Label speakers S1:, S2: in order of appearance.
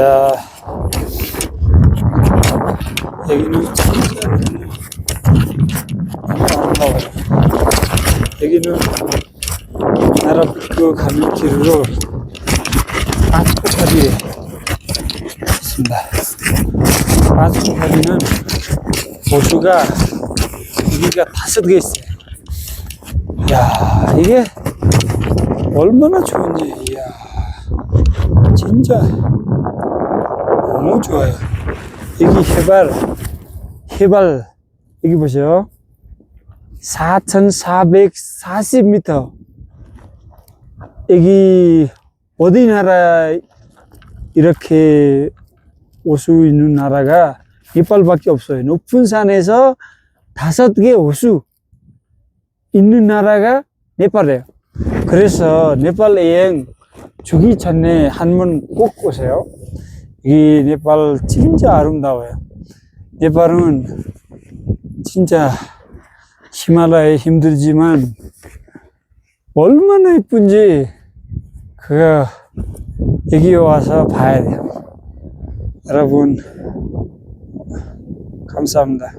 S1: 자, 여기는. 여기는 나라북도 가는 길로 아스코파리에 있습니다. 아스코파리는 호수가 여기가 다섯 개 있어요. 이야, 이게 얼마나 좋은지, 이야. 진짜 너무 좋아요. 여기 해발, 해발, 여기 보세요. 4,440m. 여기 어디 나라 이렇게 호수 있는 나라가 네팔밖에 없어요. 높은 산에서 다섯 개 호수 있는 나라가 네팔이에요. 그래서 네팔 여행 주기 전에 한 번 꼭 오세요. 이 네팔 진짜 아름다워요. 네팔은 진짜 히말라야 힘들지만 얼마나 이쁜지 그거 여기 와서 봐야 돼요. 여러분 감사합니다.